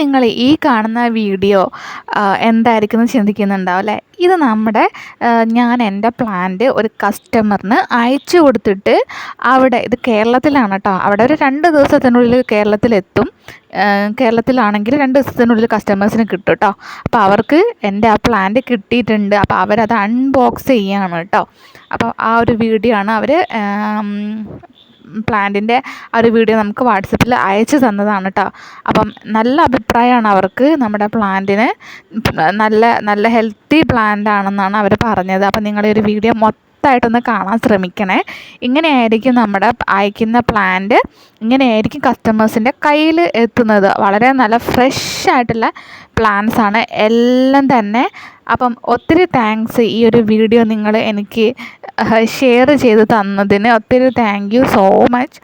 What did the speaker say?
നിങ്ങൾ ഈ കാണുന്ന വീഡിയോ എന്തായിരിക്കും എന്ന് ചിന്തിക്കുന്നുണ്ടാവും അല്ലേ? ഇത് നമ്മുടെ ഞാൻ എന്റെ പ്ലാന്റ് ഒരു കസ്റ്റമറിന് അയച്ചു കൊടുത്തിട്ട് അവിടെ ഇത് കേരളത്തിലാണ് കേട്ടോ അവിടെ ഒരു രണ്ട് ദിവസത്തിനുള്ളിൽ കേരളത്തിലെത്തും. കേരളത്തിലാണെങ്കിൽ രണ്ട് ദിവസത്തിനുള്ളിൽ കസ്റ്റമേഴ്സിന് കിട്ടും കേട്ടോ അപ്പോൾ അവർക്ക് എന്റെ ആ പ്ലാന്റ് കിട്ടിയിട്ടുണ്ട്. അപ്പോൾ അവരത് അൺബോക്സ് ചെയ്യുകയാണ് കേട്ടോ അപ്പോൾ ആ ഒരു വീഡിയോ ആണ് അവർ പ്ലാന്റിന്റെ ആ ഒരു വീഡിയോ നമുക്ക് വാട്സപ്പിൽ അയച്ചു തന്നതാണ് കേട്ടോ അപ്പം നല്ല അഭിപ്രായമാണ് അവർക്ക് നമ്മുടെ പ്ലാന്റിന്. നല്ല നല്ല ഹെൽത്തി പ്ലാന്റ് ആണെന്നാണ് അവർ പറഞ്ഞത്. അപ്പം നിങ്ങൾ ഈ ഒരു വീഡിയോ മൊത്തമായിട്ടൊന്ന് കാണാൻ ശ്രമിക്കണേ. ഇങ്ങനെയായിരിക്കും നമ്മുടെ അയക്കുന്ന പ്ലാന്റ്. ഇങ്ങനെയായിരിക്കും കസ്റ്റമേഴ്സിന്റെ കയ്യിൽ എത്തുന്നത്. വളരെ നല്ല ഫ്രഷ് ആയിട്ടുള്ള പ്ലാന്റ്സാണ്. എല്ലാം തന്നെ അപ്പം ഒത്തിരി താങ്ക്സ് ഈ ഒരു വീഡിയോ നിങ്ങൾ എനിക്ക് ഷെയർ ചെയ്ത് തന്നതിന് ഒത്തിരി താങ്ക് യു സോ മച്ച്